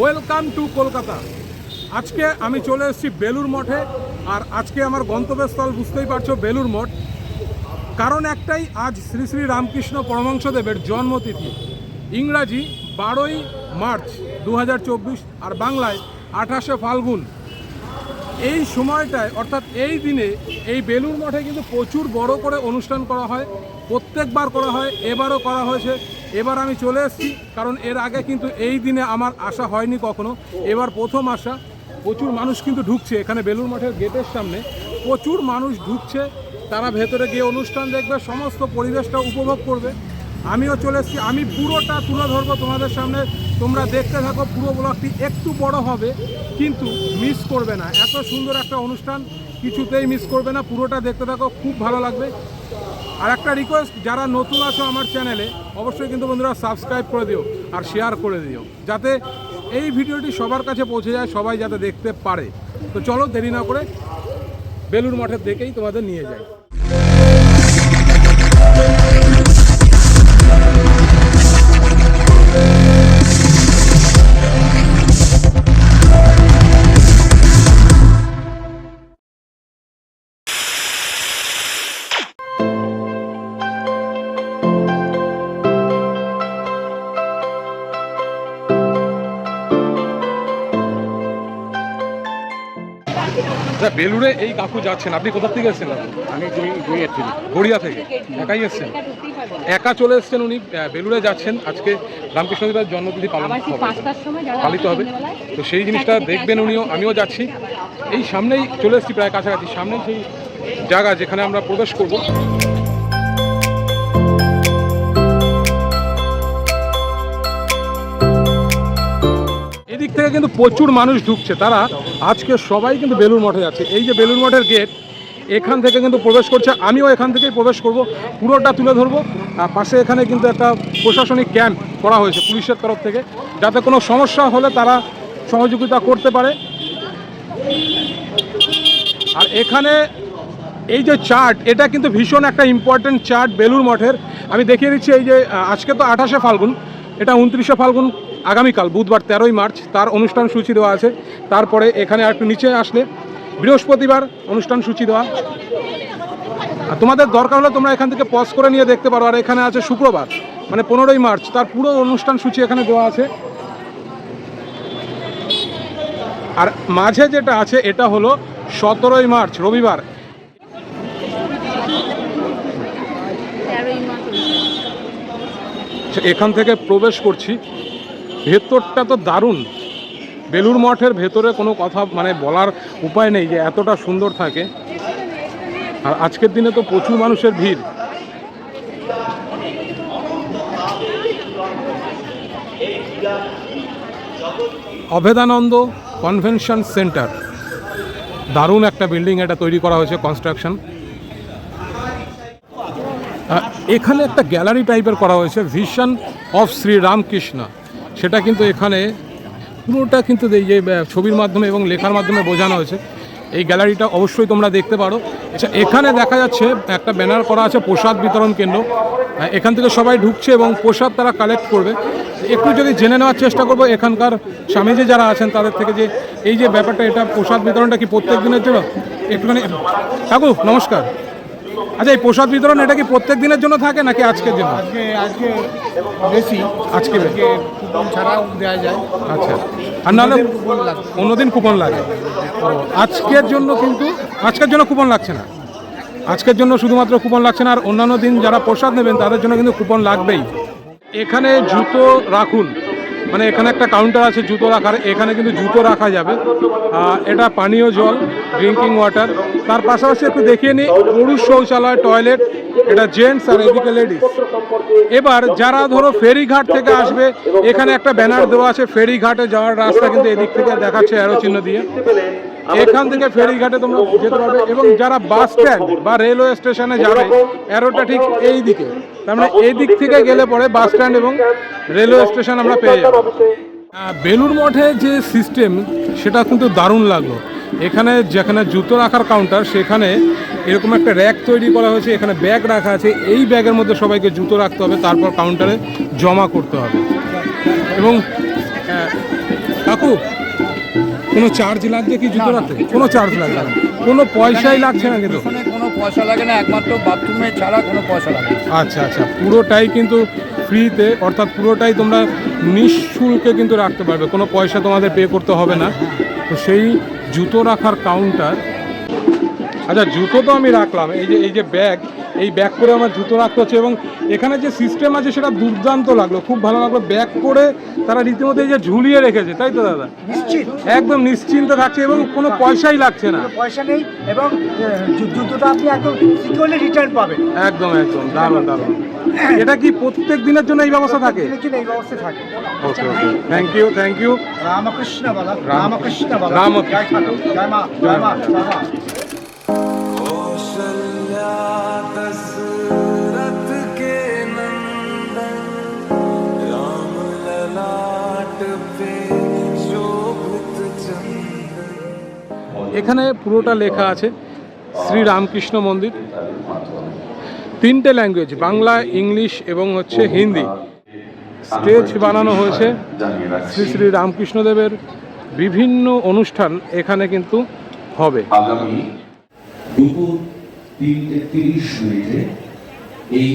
Welcome to Kolkata আজকে আমি চলে এসেছি বেলুর মঠে, আর আজকে আমার গন্তব্যস্থল বুঝতেই পারছ বেলুর মঠ। কারণ একটাই, আজ শ্রী শ্রী রামকৃষ্ণ পরমংশদেবের জন্মতিথি। ইংরাজি বারোই মার্চ দু হাজার চব্বিশ, আর বাংলায় আঠাশে ফাল্গুন। এই সময়টায়, অর্থাৎ এই দিনে, এই বেলুর মঠে কিন্তু প্রচুর বড় করে অনুষ্ঠান করা হয়, প্রত্যেকবার করা হয়, এবারও করা হয়েছে। এবার আমি চলে এসেছি, কারণ এর আগে কিন্তু এই দিনে আমার আসা হয়নি কখনো। এবার প্রথম আসা, প্রচুর মানুষ কিন্তু ঢুকছে এখানে বেলুর মঠের গেটের সামনে। প্রচুর মানুষ ঢুকছে, তারা ভেতরে গিয়ে অনুষ্ঠান দেখবে, সমস্ত পরিবেশটা উপভোগ করবে। আমিও চলে এসেছি, আমি পুরোটা তুলে ধরবো তোমাদের সামনে। তোমরা দেখতে থাকো, পুরো ব্লগটি একটু বড় হবে, কিন্তু মিস করবে না। এত সুন্দর একটা অনুষ্ঠান, কিছুতেই মিস করবে না। পুরোটা দেখতে থাকো, খুব ভালো লাগবে। আর একটা রিকোয়েস্ট যারা নতুন আছো আমার চ্যানেলে অবশ্যই কিন্তু বন্ধুরা সাবস্ক্রাইব করে দিও আর শেয়ার করে দিও। যাতে এই ভিডিওটি সবার কাছে পৌঁছে যায়, সবাই যাতে দেখতে পারে। তো চলো দেরি না করে বেলুর মঠের দেখেই তোমাদের নিয়ে যাই। আচ্ছা বেলুড়ে এই কাকু যাচ্ছেন আপনি কোথা থেকে এসেছেন? আমি গড়িয়া থেকে। একাই এসেছেন? একা চলে এসেছেন উনি বেলুড়ে যাচ্ছেন। আজকে রামকৃষ্ণদেবের জন্মতিথি পালন পালিত হবে। তো সেই জিনিসটা দেখবেন উনিও আমিও যাচ্ছি। এই সামনেই চলে এসেছি প্রায় কাছাকাছি। সামনেই সেই জায়গা যেখানে আমরা প্রবেশ করব। থেকে কিন্তু প্রচুর মানুষ ঢুকছে। তারা আজকে সবাই কিন্তু বেলুর মঠে যাচ্ছে। এই যে বেলুর মঠের গেট এখান থেকে কিন্তু প্রবেশ করছে। আমিও এখান থেকেই প্রবেশ করব। পুরোটা তুলে ধরবো। পাশে এখানে কিন্তু একটা প্রশাসনিক ক্যাম্প করা হয়েছে পুলিশের তরফ থেকে। যাতে কোনো সমস্যা হলে তারা সহযোগিতা করতে পারে। আর এখানে এই যে চার্ট এটা কিন্তু ভীষণ একটা ইম্পর্টেন্ট চার্ট বেলুর মঠের। আমি দেখিয়ে দিচ্ছি এই যে আজকে তো আঠাশে ফাল্গুন। এটা উনত্রিশে ফাল্গুন। আগামীকাল বুধবার তেরোই মার্চ তার অনুষ্ঠান সূচি দেওয়া আছে। তারপরে এখানে আর একটু নিচে আসলে বৃহস্পতিবার অনুষ্ঠান সূচি দেওয়া। আর তোমাদের দরকার হলে তোমরা এখান থেকে পজ করে নিয়ে দেখতে পারো। আর এখানে আছে শুক্রবার মানে পনেরোই মার্চ তার পুরো অনুষ্ঠান সূচি এখানে দেওয়া আছে। আর মাঝে যেটা আছে এটা হলো সতেরোই মার্চ রবিবার। এখান থেকে প্রবেশ করছি। ভেতরটা তো দারুণ। বেলুর মঠের ভেতরে কোনো কথা মানে বলার উপায় নেই যে এতটা সুন্দর থাকে। আর আজকের দিনে তো প্রচুর মানুষের ভিড়। Abhedananda convention centre. দারুণ একটা বিল্ডিং এটা তৈরি করা হয়েছে কনস্ট্রাকশন এখানে একটা গ্যালারি টাইপের করা হয়েছে ভিশন অফ শ্রী রামকৃষ্ণ সেটা কিন্তু এখানে পুরোটা কিন্তু এই যে ছবির মাধ্যমে এবং লেখার মাধ্যমে বোঝানো হয়েছে। এই গ্যালারিটা অবশ্যই তোমরা দেখতে পারো। আচ্ছা এখানে দেখা যাচ্ছে একটা ব্যানার করা আছে প্রসাদ বিতরণ কেন্দ্র। এখান থেকে সবাই ঢুকছে এবং প্রসাদ তারা কালেক্ট করবে। একটু যদি জেনে নেওয়ার চেষ্টা করব এখানকার স্বামীজি যারা আছেন তাদের থেকে যে এই যে ব্যাপারটা এটা প্রসাদ বিতরণটা কি প্রত্যেক দিনের জন্য? একটুখানি কাকু নমস্কার। আচ্ছা এই প্রসাদ বিতরণ এটা কি প্রত্যেক দিনের জন্য থাকে নাকি আজকের জন্য? আজকে আজকে বেশি। আজকে কুপন ছাড়াও দেওয়া যায়। আচ্ছা। আর নাহলে কুপন লাগে। অন্যদিন কুপন লাগে। আজকের জন্য কিন্তু আজকের জন্য কুপন লাগছে না। আজকের জন্য শুধুমাত্র কুপন লাগছে না আর অন্যান্য দিন যারা প্রসাদ নেবেন তাদের জন্য কিন্তু কুপন লাগবেই। এখানে জুতো রাখুন। মানে এখানে একটা কাউন্টার আছে জুতো রাখার, এখানে কিন্তু জুতো রাখা যাবে। এটা পানীয় জল ড্রিঙ্কিং ওয়াটার তার পাশাপাশি একটু দেখিয়ে নিই, পুরুষ শৌচালয় টয়লেট এটা জেন্টস আর এদিকে লেডিস এবার যারা ধরো ফেরিঘাট থেকে আসবে, এখানে একটা ব্যানার দেওয়া আছে, ফেরিঘাটে যাওয়ার রাস্তা কিন্তু এদিক থেকে দেখাচ্ছে অ্যারো চিহ্ন দিয়ে। এখান থেকে ফেরিঘাটে তোমরা যেতে পারবে এবং যারা বাস স্ট্যান্ড বা রেলওয়ে স্টেশনে যাবে অ্যারোটা ঠিক এই দিকে। তার মানে এই দিক থেকে গেলে পরে বাস স্ট্যান্ড এবং রেলওয়ে স্টেশন আমরা পেয়ে যাব। বেলুর মঠে যে সিস্টেম সেটা কিন্তু দারুণ লাগল। এখানে যেখানে জুতো রাখার কাউন্টার সেখানে এরকম একটা র্যাক তৈরি করা হয়েছে। এখানে ব্যাগ রাখা আছে। এই ব্যাগের মধ্যে সবাইকে জুতো রাখতে হবে। তারপর কাউন্টারে জমা করতে হবে। এবং কাকু কোনো চার্জ লাগছে কি জুতো রাখতে কোনো চার্জ লাগছে না। কোনো পয়সাই লাগছে না কিন্তু। কোনো পয়সা লাগে না একমাত্র বাথরুমে ছাড়া কোনো পয়সা লাগে। আচ্ছা আচ্ছা। পুরোটাই কিন্তু ফ্রিতে অর্থাৎ পুরোটাই তোমরা নিঃশুল্কে কিন্তু রাখতে পারবে। কোনো পয়সা তোমাদের পে করতে হবে না। তো সেই জুতো রাখার কাউন্টার আচ্ছা জুতো তো আমি রাখলাম। এই যে এই যে ব্যাগ এই ব্যাক করে আমার জুতো রাখতে হচ্ছে এবং এখানে যে সিস্টেম আছে সেটা দুর্দান্ত লাগল। খুব ভালো লাগল। ব্যাক করে তারা রীতিমতো এই যে ঝুলিয়ে রেখেছে তাই তো দাদা? একদম নিশ্চিন্ত থাকছে এবং কোনো পয়সাই লাগছে না। পয়সা নেই এবং জুতোটা আপনি একদম সিকিউরলি রিটার্ন পাবেন। একদম একদম। দারুণ দারুণ। এটা কি প্রত্যেক দিনের জন্য এই ব্যবস্থা থাকে? এই ব্যবস্থা থাকে। Okay okay. Thank you thank you Ramakrishna বলা রামকৃষ্ণ বলা। রাম- জয় মা জয় মা। এখানে পুরোটা লেখা আছে, শ্রী রামকৃষ্ণ মন্দির। তিনটে ল্যাঙ্গুয়েজ বাংলা, ইংলিশ এবং হচ্ছে হিন্দি। স্টেজ বানানো হয়েছে শ্রী শ্রী রামকৃষ্ণদেবের। বিভিন্ন অনুষ্ঠান এখানে কিন্তু হবে। এই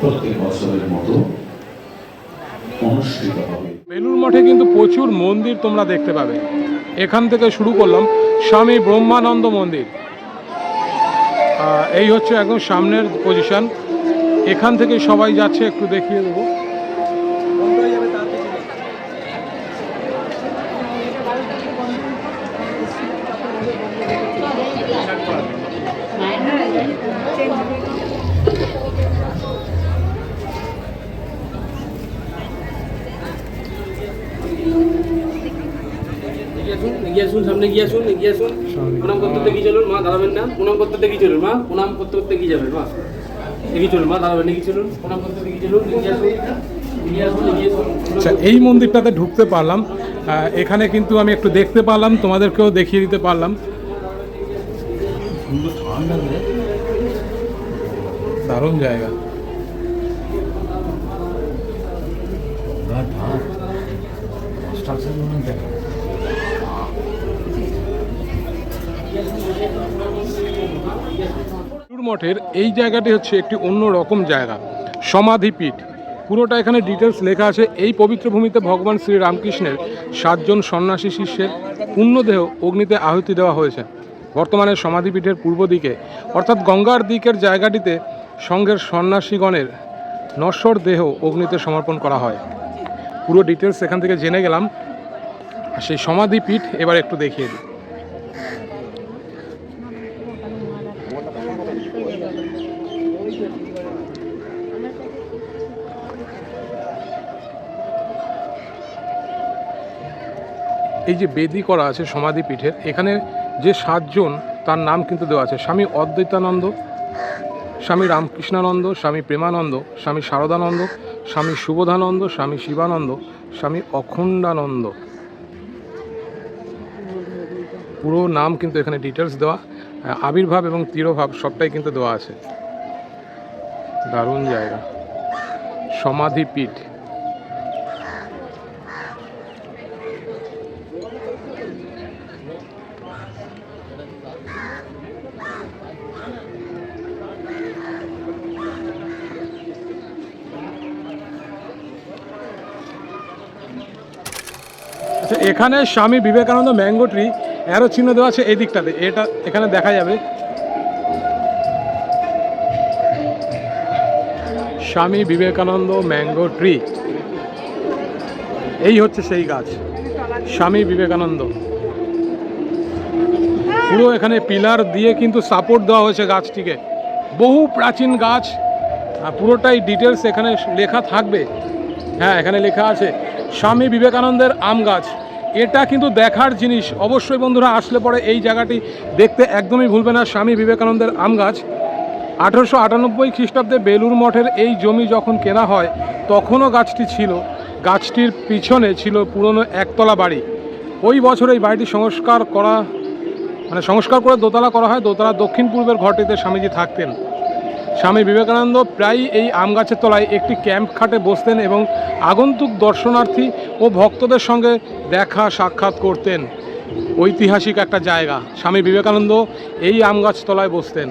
প্রত্যেক বছরের মতো অনুষ্ঠিত হবে। বেলুর মঠে কিন্তু প্রচুর মন্দির তোমরা দেখতে পাবে। এখান থেকে শুরু করলাম স্বামী ব্রহ্মানন্দ মন্দির। এই হচ্ছে একদম সামনের পজিশন এখান থেকে সবাই যাচ্ছে, একটু দেখিয়ে দেবো। সামনে এগিয়ে আসুন এগিয়ে আসুন। প্রণাম করতে এগিয়ে চলুন মা দাঁড়াবেন না। প্রণাম করতে এগিয়ে চলুন মা প্রণাম করতে করতে এগিয়ে যাবেন মা। এগিয়ে চলুন মা দাঁড়াবেন এগিয়ে চলুন। প্রণাম করতে এগিয়ে চলুন এগিয়ে আসুন আচ্ছা এই মন্দিরটাতে ঢুকতে পারলাম। এখানে কিন্তু আমি একটু দেখতে পারলাম তোমাদেরকেও দেখিয়ে দিতে পারলাম। দারুণ জায়গা। বেলুড় মঠের এই জায়গাটি হচ্ছে একটি অন্য রকম জায়গা, সমাধিপীঠ। পুরোটা এখানে ডিটেলস লেখা আছে, এই পবিত্র ভূমিতে ভগবান শ্রী রামকৃষ্ণের সাতজন সন্ন্যাসী শিষ্যের পুণ্যদেহ অগ্নিতে আহুতি দেওয়া হয়েছে। বর্তমানে সমাধিপীঠের পূর্ব দিকে, অর্থাৎ গঙ্গার দিকের জায়গাটিতে সঙ্ঘের সন্ন্যাসীগণের নশ্বর দেহ অগ্নিতে সমর্পণ করা হয়। পুরো ডিটেলস এখান থেকে জেনে গেলাম। সেই সমাধিপীঠ এবার একটু দেখিয়ে দিই। এই যে বেদি করা আছে সমাধিপীঠের এখানে যে সাতজন, তার নাম কিন্তু দেওয়া আছে। স্বামী অদ্বৈতানন্দ, স্বামী রামকৃষ্ণানন্দ, স্বামী প্রেমানন্দ, স্বামী শারদানন্দ স্বামী সুবোধানন্দ, স্বামী শিবানন্দ, স্বামী অখণ্ডানন্দ। পুরো নাম কিন্তু এখানে ডিটেলস দেওয়া। আবির্ভাব এবং তিরোভাব সবটাই কিন্তু দেওয়া আছে। দারুণ জায়গা। সমাধিপীঠ আচ্ছা এখানে স্বামী বিবেকানন্দ ম্যাঙ্গো ট্রি এরও চিহ্ন দেওয়া আছে এই দিকটাতে। এটা এখানে দেখা যাবে। Swami Vivekananda mango tree. এই হচ্ছে সেই গাছ। স্বামী বিবেকানন্দ। পুরো এখানে পিলার দিয়ে কিন্তু সাপোর্ট দেওয়া হয়েছে গাছটিকে। বহু প্রাচীন গাছ পুরোটাই ডিটেলস এখানে লেখা থাকবে। হ্যাঁ এখানে লেখা আছে, স্বামী বিবেকানন্দের আম গাছ। এটা কিন্তু দেখার জিনিস। অবশ্যই বন্ধুরা আসলে পরে এই জায়গাটি দেখতে একদমই ভুলবে না স্বামী বিবেকানন্দের আম গাছ। আঠারোশো আটানব্বই খ্রিস্টাব্দে বেলুর মঠের এই জমি যখন কেনা হয়, তখনও গাছটি ছিল। গাছটির পিছনে ছিল পুরনো একতলা বাড়ি। ওই বছর এই বাড়িটি সংস্কার করা মানে সংস্কার করে দোতলা করা হয়। দোতলা দক্ষিণ পূর্বের ঘরটিতে স্বামীজি থাকতেন। স্বামী বিবেকানন্দ প্রায়ই এই আম গাছের তলায় একটি ক্যাম্প খাটে বসতেন এবং আগন্তুক দর্শনার্থী ও ভক্তদের সঙ্গে দেখা সাক্ষাৎ করতেন। ঐতিহাসিক একটা জায়গা। স্বামী বিবেকানন্দ এই আম গাছ তলায় বসতেন।